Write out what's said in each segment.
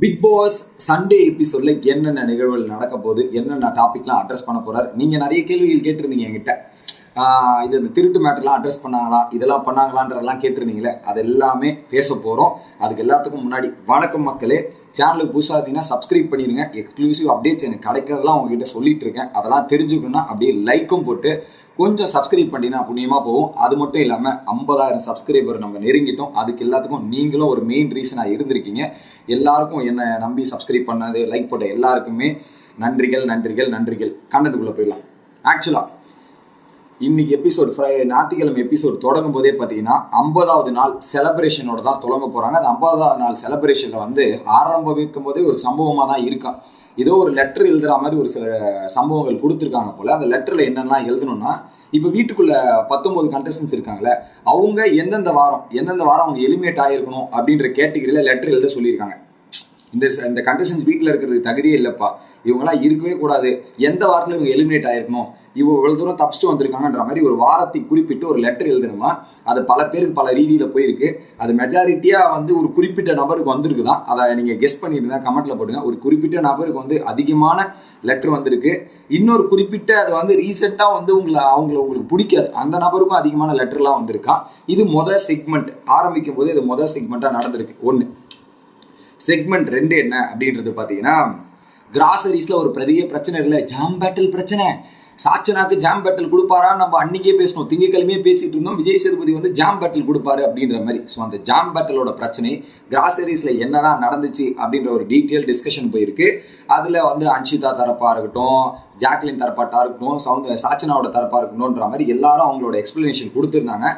Big pass Sunday எபிசோட்ல என்னென்ன நிகழ்வுகள் நடக்க போகுது என்னென்ன டாபிக்லாம் அட்ரஸ் பண்ண போறாரு? நீங்க நிறைய கேள்விகள் கேட்டிருந்தீங்க என்கிட்ட. இது இந்த திருட்டு மேட்டர்லாம் அட்ரஸ் பண்ணாங்களா இதெல்லாம் பண்ணாங்களான்றதெல்லாம் கேட்டிருந்தீங்களே அது எல்லாமே பேச போகிறோம் அதுக்கு எல்லாத்துக்கும் முன்னாடி வணக்கம் மக்களே. சேனலுக்கு புதுசாக இருந்தீங்கன்னா சப்ஸ்கிரைப் பண்ணிடுங்க எக்ஸ்க்ளூசிவ் அப்டேட்ஸ் எனக்கு கிடைக்கிறதெல்லாம் உங்ககிட்ட சொல்லிட்டு இருக்கேன். அதெல்லாம் தெரிஞ்சுக்கணும்னா அப்படியே லைக்கும் போட்டு கொஞ்சம் சப்ஸ்கிரைப் பண்ணினா புண்ணியமாக போகும். அது மட்டும் இல்லாமல் ஐம்பதாயிரம் சப்ஸ்கிரைபர் நம்ம நெருங்கிட்டோம். அதுக்கு எல்லாத்துக்கும் நீங்களும் ஒரு மெயின் ரீசனாக இருந்திருக்கீங்க. எல்லாருக்கும் என்னை நம்பி சப்ஸ்கிரைப் பண்ணது லைக் போட்ட எல்லாருக்குமே நன்றிகள் நன்றிகள் நன்றிகள். கண்டென்ட்டுக்குள்ளே போயிடலாம். ஆக்சுவலாக இன்னைக்கு எபிசோட் ஃப்ரை ஞாயிற்றுக்கிழமை எபிசோட் தொடங்கும் போதே பார்த்தீங்கன்னா ஐம்பதாவது நாள் செலப்ரேஷனோட தான் தொடங்க போகிறாங்க அந்த ஐம்பதாவது நாள் செலப்ரேஷனில் வந்து ஆரம்பிக்கும் போதே ஒரு சம்பவமாக தான் இருக்கான் ஏதோ ஒரு லெட்டர் எழுதுற மாதிரி ஒரு சில சம்பவங்கள் கொடுத்துருக்காங்க போல. அந்த லெட்டரில் என்னெல்லாம் எழுதணும்னா இப்போ வீட்டுக்குள்ள பத்தொன்பது கண்டஸ்டன்ஸ் இருக்காங்களே அவங்க எந்தெந்த வாரம் எந்தெந்த வாரம் அவங்க எலிமினேட் ஆகிருக்கணும் அப்படின்ற கேட்டகரியில் லெட்டர் எழுத சொல்லியிருக்காங்க. இந்த இந்த கண்டஸ்டன்ஸ் வீட்டில் இருக்கிறதுக்கு தகுதியே இல்லைப்பா. இவங்களாம் இருக்கவே கூடாது. எந்த வாரத்தில் இவங்க எலிமினேட் ஆகிருக்கணும் இவ்வளவு இவ்வளோ தூரம் தப்பிச்சுட்டு வந்திருக்காங்கன்ற மாதிரி ஒரு வாரத்தை குறிப்பிட்டு ஒரு லெட்டர் எழுதணுமா அது பல பேருக்கு பல ரீதியில் போயிருக்கு. அது மெஜாரிட்டியாக வந்து ஒரு குறிப்பிட்ட நபருக்கு வந்திருக்கு தான் அதை நீங்கள் கெஸ் பண்ணிட்டு தான் கமெண்ட்டில் போடுங்க. ஒரு குறிப்பிட்ட நபருக்கு வந்து அதிகமான லெட்டர் வந்திருக்கு. இன்னொரு குறிப்பிட்ட அது வந்து ரீசெண்டாக வந்து உங்களை அவங்கள உங்களுக்கு பிடிக்காது. அந்த நபருக்கும் அதிகமான லெட்டர்லாம் வந்திருக்கான் இது மொதல் செக்மெண்ட் ஆரம்பிக்கும் போது இது மொதல் செக்மெண்ட்டாக நடந்திருக்கு. ஒன்று செக்மெண்ட் ரெண்டு என்ன அப்படின்றது பார்த்தீங்கன்னா கிராசரிஸில் ஒரு பெரிய பிரச்சனை இல்லை ஜாம் பேட்டில் பிரச்சனை. சாச்சனாக்கு ஜாம் பேட்டில் கொடுப்பாரா? நம்ம அன்னைக்கே பேசணும் திங்கக்கிழமையே பேசிட்டு இருந்தோம். விஜய் சேதுபதி வந்து ஜாம் பேட்டில் கொடுப்பாரு அப்படின்ற மாதிரி. ஸோ அந்த ஜாம் பேட்டிலோட பிரச்சனை கிராசரிஸில் என்னதான் நடந்துச்சு அப்படின்ற ஒரு டீட்டெயில் டிஸ்கஷன் போயிருக்கு. அதில் வந்து அன்ஷிதா தரப்பா இருக்கட்டும் ஜாக்லின் தரப்பாட்டா இருக்கட்டும் சவுந்த சாச்சனாவோட தரப்பா இருக்கட்டும்ன்ற மாதிரி எல்லாரும் அவங்களோட எக்ஸ்பிளனேஷன் கொடுத்துருந்தாங்க.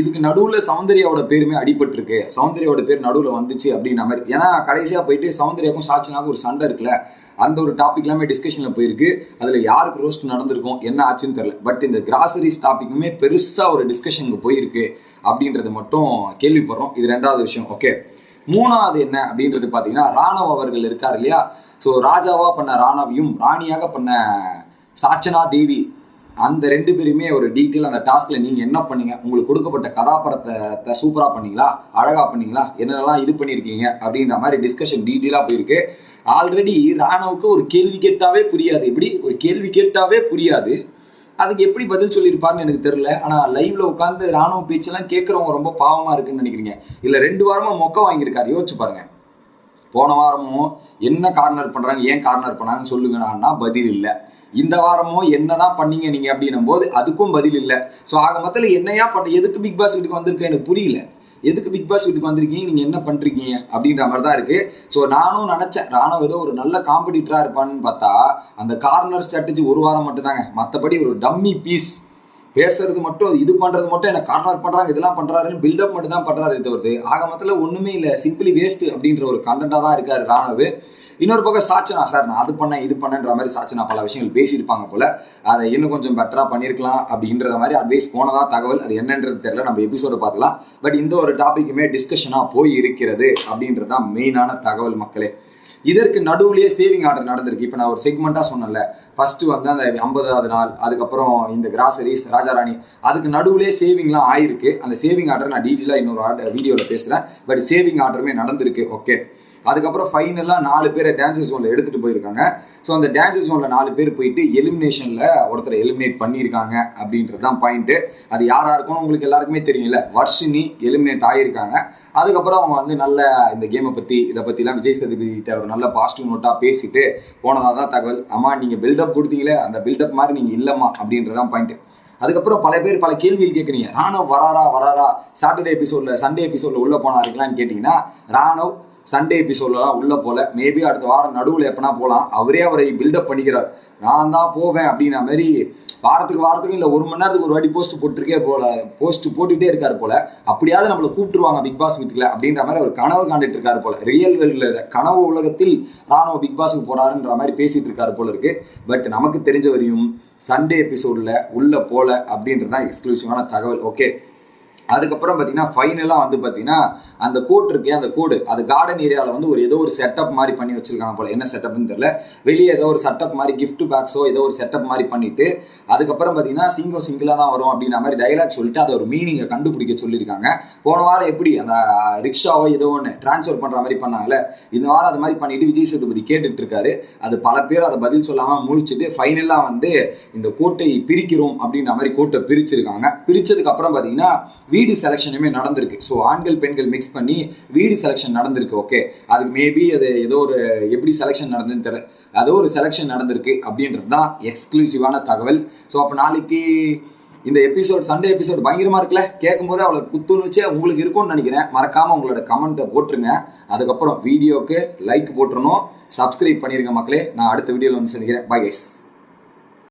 இதுக்கு நடுவில் சௌந்தர்யாவோட பேருமே அடிபட்டிருக்கு. சௌந்தர்யாவோட பேர் நடுவில் வந்துச்சு அப்படின்ற மாதிரி. ஏன்னா கடைசியாக போயிட்டு சௌந்தர்யாவுக்கும் சாட்சினாக்கும் ஒரு சண்டை இருக்குல்ல? அந்த ஒரு டாபிக் எல்லாமே டிஸ்கஷனில் போயிருக்கு. அதில் யாருக்கு ரோஸ்ட் நடந்திருக்கும் என்ன ஆச்சுன்னு தெரில பட் இந்த கிராசரிஸ் டாப்பிக்குமே பெருசாக ஒரு டிஸ்கஷனுக்கு போயிருக்கு அப்படின்றது மட்டும் கேள்விப்படுறோம். இது ரெண்டாவது விஷயம். ஓகே மூணாவது என்ன அப்படின்றது பார்த்தீங்கன்னா ராணவ் அவர்கள் இருக்கார் இல்லையா? ஸோ ராஜாவாக பண்ண ராணவியும் ராணியாக பண்ண சாச்சனா தேவி அந்த ரெண்டு பேருமே ஒரு டீட்டெயில் அந்த டாஸ்க்கில் நீங்கள் என்ன பண்ணீங்க? உங்களுக்கு கொடுக்கப்பட்ட கதாபாத்திரத்தை சூப்பராக பண்ணீங்களா? அழகாக பண்ணீங்களா? என்னென்னலாம் இது பண்ணியிருக்கீங்க அப்படின்ற மாதிரி டிஸ்கஷன் டீட்டெயிலாக போயிருக்கு. ஆல்ரெடி ராணுவுக்கு ஒரு கேள்வி கேட்டாவே புரியாது. எப்படி? ஒரு கேள்வி கேட்டாவே புரியாது. அதுக்கு எப்படி பதில் சொல்லியிருப்பாருன்னு எனக்கு தெரில ஆனால் லைவ்ல உட்காந்து ராணுவ பேச்செல்லாம் கேட்குறவங்க ரொம்ப பாவமாக இருக்குன்னு நினைக்கிறீங்க. இல்லை ரெண்டு வாரமாக மொக்க வாங்கியிருக்காரு. யோசிச்சு பாருங்க. போன வாரமும் என்ன கார்னர் பண்ணுறாங்க ஏன் கார்னர் பண்ணாங்கன்னு சொல்லுங்கண்ணா பதில் இல்லை. இந்த வாரமும் என்னதான் பண்ணீங்க நீங்க அப்படின்னும் போது அதுக்கும் பதில் இல்லை. ஸோ ஆக மொத்தத்தில் என்னையா பண்ண எதுக்கு பிக் பாஸ் வீட்டுக்கு வந்திருக்கேன் எனக்கு புரியல. எதுக்கு பிக் பாஸ் வீட்டுக்கு வந்திருக்கீங்க? நீங்க என்ன பண்றீங்க? அப்படின்ற மாதிரி தான் இருக்கு. ஸோ நானும் நினைச்சேன் ராணுவ ஏதோ ஒரு நல்ல காம்படிட்டரா இருப்பான்னு பார்த்தா அந்த கார்னர் ஸ்ட்ராட்டஜி ஒரு வாரம் மட்டும்தாங்க. மற்றபடி ஒரு டம்மி பீஸ் பேசுறது மட்டும் இது பண்றது மட்டும் என்ன கார்னர் பண்றாங்க இதெல்லாம் பண்றாருன்னு பில்டப் மட்டும் தான் பண்றாரு தவிர்த்து. ஆக மொத்தத்தில் ஒண்ணுமே இல்லை. சிம்பிளி வேஸ்ட் அப்படின்ற ஒரு கண்டென்ட்டாக தான் இருக்காரு ராணுவ. இன்னொரு பக்கம் சாச்சனா சார் நான் அது பண்ணேன் இது பண்ணேன்ற மாதிரி சாச்சனா பல விஷயங்கள் பேசியிருப்பாங்க போல. அதை இன்னும் கொஞ்சம் பெட்டராக பண்ணியிருக்கலாம் அப்படின்றத மாதிரி அட்வைஸ் போனதா தகவல் அது என்னன்றது தெரியல. நம்ம எபிசோடு பார்க்கலாம். பட் இந்த ஒரு டாபிக்குமே டிஸ்கஷனாக போய் இருக்கிறது அப்படின்றது தான் மெயினான தகவல் மக்களே. இதற்கு நடுவுலேயே சேவிங் ஆர்டர் நடந்திருக்கு. இப்போ நான் ஒரு செக்மெண்ட்டாக சொன்னேன்ல. ஃபஸ்ட்டு வந்து அந்த ஐம்பதாவது நாள் அதுக்கப்புறம் இந்த கிராசரிஸ் ராஜாராணி அதுக்கு நடுவுலே சேவிங்லாம் ஆயிருக்கு. அந்த சேவிங் ஆர்டர் நான் டீட்டெயிலாக இன்னொரு ஆர்டர் வீடியோவில் பேசுகிறேன் பட் சேவிங் ஆர்டருமே நடந்திருக்கு. ஓகே அதுக்கப்புறம் ஃபைனலாக நாலு பேரை டான்ஸர் ஜோனில் எடுத்துகிட்டு போயிருக்காங்க. ஸோ அந்த டான்ஸர் ஜோனில் நாலு பேர் போயிட்டு எலிமினேஷனில் ஒருத்தரை எலிமினேட் பண்ணியிருக்காங்க அப்படின்றது தான் பாயிண்ட்டு அது யாராக இருக்கும்னு உங்களுக்கு எல்லாருக்குமே தெரியும்ல. வர்ஷினி எலிமினேட் ஆகியிருக்காங்க அதுக்கப்புறம் அவங்க வந்து நல்ல இந்த கேமை பற்றி இதை பற்றிலாம் விஜய் சதுபதிகிட்ட ஒரு நல்ல பாசிட்டிவ் நோட்டாக பேசிட்டு போனதாக தான் தகவல். அம்மா நீங்கள் பில்டப் கொடுத்தீங்களே அந்த பில்டப் மாதிரி நீங்கள் இல்லைம்மா அப்படின்றதான் பாயிண்ட்டு அதுக்கப்புறம் பல பேர் பல கேள்விகள் கேட்குறீங்க. ராணவ் வராரா வராரா சாட்டர்டே எபிசோடில் சண்டே எபிசோடில் உள்ளே போனாருங்களான்னு கேட்டிங்கன்னா ராணவ் சண்டே எபிசோட்லலாம் உள்ள போல மேபி அடுத்த வாரம் நடுவில் எப்பனா போகலாம் அவரே அவரை பில்டப் பண்ணிக்கிறார். நான் தான் போவேன் அப்படின்ன மாதிரி வாரத்துக்கு வாரத்துக்கு இல்லை ஒரு மணி நேரத்துக்கு ஒரு வாட்டி போஸ்ட் போட்டிருக்கே போல போஸ்ட் போட்டுகிட்டே இருக்காரு போல. அப்படியாவது நம்மளை கூப்பிட்டுருவாங்க பிக் பாஸ் வீட்டுக்குள்ள அப்படின்ற மாதிரி ஒரு கனவு காண்டுட்டு இருக்காரு போல. ரியல் வேர்ல்டில் கனவு உலகத்தில் ராணுவ பிக் பாஸுக்கு போறாருன்ற மாதிரி பேசிட்டு இருக்காரு போல இருக்கு. பட் நமக்கு தெரிஞ்ச வரையும் சண்டே எபிசோடில் உள்ள போல அப்படின்றது தான் எக்ஸ்க்ளூசிவான தகவல். ஓகே அதுக்கப்புறம் பார்த்தீங்கன்னா ஃபைனலாக வந்து பார்த்தீங்கன்னா அந்த கோட் இருக்கே அந்த கோடு அது கார்டன் ஏரியாவில் வந்து ஒரு ஏதோ ஒரு செட்டப் மாதிரி பண்ணி வச்சிருக்காங்க போல. என்ன செட்டப்னு தெரியல. வெளியே ஏதோ ஒரு செட்டப் மாதிரி கிஃப்ட் பேக்ஸோ ஏதோ ஒரு செட்டப் மாதிரி பண்ணிட்டு அதுக்கப்புறம் பார்த்தீங்கன்னா சிங்கம் சிங்கிளாக தான் வரும் அப்படின்ற மாதிரி டைலாக் சொல்லிட்டு அதை ஒரு மீனிங்கை கண்டுபிடிக்க சொல்லியிருக்காங்க. போன வாரம் எப்படி அந்த ரிக்ஷாவோ ஏதோ ஒன்று ட்ரான்ஸ்ஃபர் பண்ணுற மாதிரி பண்ணாங்கல்ல? இந்த வாரம் அது மாதிரி பண்ணிட்டு விஜய் சேதுபதி கேட்டுட்டு இருக்காரு அது பல பேர் அதை பதில் சொல்லாமல் முழிச்சிட்டு ஃபைனலாக வந்து இந்த கோட்டை பிரிக்கிறோம் அப்படின்ற மாதிரி கோட்டை பிரிச்சிருக்காங்க. பிரிச்சதுக்கு அப்புறம் பார்த்தீங்கன்னா வீடு செலெக்ஷனுமே நடந்திருக்கு. ஸோ ஆண்கள் பெண்கள் மிக்ஸ் பண்ணி வீடு செலெக்ஷன் நடந்திருக்கு ஓகே அதுக்கு மேபி அது ஏதோ ஒரு எப்படி செலெக்ஷன் நடந்ததுன்னு தெரியல. அதோ ஒரு செலெக்ஷன் நடந்திருக்கு அப்படின்றது தான் எக்ஸ்க்ளூசிவான தகவல். ஸோ அப்போ நாளைக்கு இந்த எபிசோட் சண்டே எபிசோட் பயங்கரமாக இருக்குல்ல? கேட்கும்போது அவளை அவ்வளோ குத்துன்னு வச்சு உங்களுக்கு இருக்கும்னு நினைக்கிறேன். மறக்காமல் உங்களோட கமெண்ட்டை போட்டுருங்க. அதுக்கப்புறம் வீடியோக்கு லைக் போட்டுருணும் சப்ஸ்கிரைப் பண்ணிருங்க மக்களே. நான் அடுத்த வீடியோவில் வந்து சந்திக்கிறேன். Bye guys